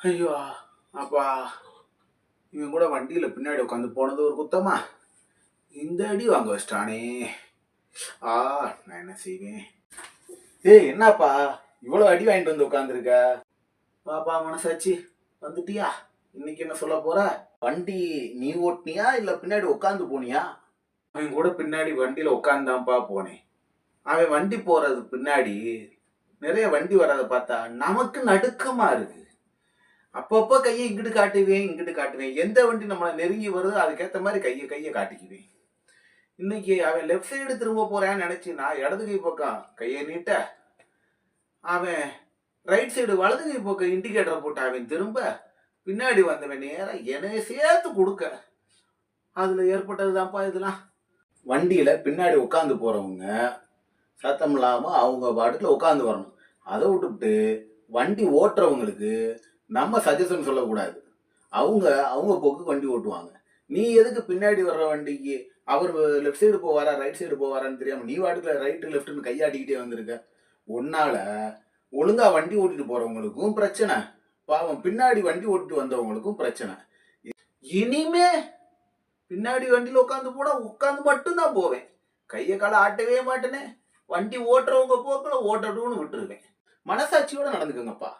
ஐயோ அப்பா. இவன் கூட வண்டியில் பின்னாடி உட்காந்து போனது ஒரு குத்தமா? இந்த அடி வாங்க வச்சிட்டானே. ஆ நான் என்ன செய்வேன்? ஏய் என்னப்பா? இவ்வளோ அடி வாங்கிட்டு வந்து உட்காந்துருக்க பாப்பா மனசாச்சு வந்துட்டியா? இன்னைக்கு என்ன சொல்ல போற? வண்டி நீ ஓட்டுனியா இல்லை பின்னாடி உட்காந்து போனியா? அவன் கூட பின்னாடி வண்டியில் உட்காந்தான்ப்பா போனேன். அவன் வண்டி போறது பின்னாடி நிறைய வண்டி வர்றதை பார்த்தா நமக்கு நடுக்கமா இருக்கு. அப்பப்போ கையை இங்கிட்டு காட்டுவேன் இங்கிட்டு காட்டுவேன். எந்த வண்டி நம்மளை நெருங்கி வருதோ அதுக்கேற்ற மாதிரி கையை கையை காட்டிக்குவேன். இன்னைக்கு அவன் லெஃப்ட் சைடு திரும்ப போறான்னு நினைச்சு நான் இடது கை பக்கம் கையை நீட்ட அவன் ரைட் சைடு வலது கை பக்கம் இண்டிகேட்டரை போட்ட அவன் திரும்ப பின்னாடி வந்தவன் நேரம் என்னைய சேர்த்து கொடுக்க. அதுல ஏற்பட்டதுதான்ப்பா இதெல்லாம். வண்டியில் பின்னாடி உட்காந்து போகிறவங்க சத்தம் இல்லாமல் அவங்க பாட்டுல உட்காந்து வரணும். அதை விட்டுவிட்டு வண்டி ஓட்டுறவங்களுக்கு நம்ம சஜஷன் சொல்லக்கூடாது. அவங்க அவங்க போக்கு வண்டி ஓட்டுவாங்க. நீ எதுக்கு பின்னாடி வர்ற வண்டிக்கு? அவர் லெஃப்ட் சைடு போவாரா ரைட் சைடு போவாரான்னு தெரியாம நீ வாட்டுல ரைட்டு லெஃப்ட்னு கையாட்டிக்கிட்டே வந்திருக்க. உன்னால ஒழுங்கா வண்டி ஓட்டிட்டு போறவங்களுக்கும் பிரச்சனை. பாவம் பின்னாடி வண்டி ஓட்டிட்டு வந்தவங்களுக்கும் பிரச்சனை. இனிமே பின்னாடி வண்டியில் உட்காந்து போனா உட்காந்து மட்டும்தான் போவேன். கையை காலை ஆட்டவே மாட்டேனே. வண்டி ஓட்டுறவங்க போக்கில் ஓட்டட்டும்னு விட்டுருவேன். மனசாட்சியோட நடந்துக்கோங்கப்பா.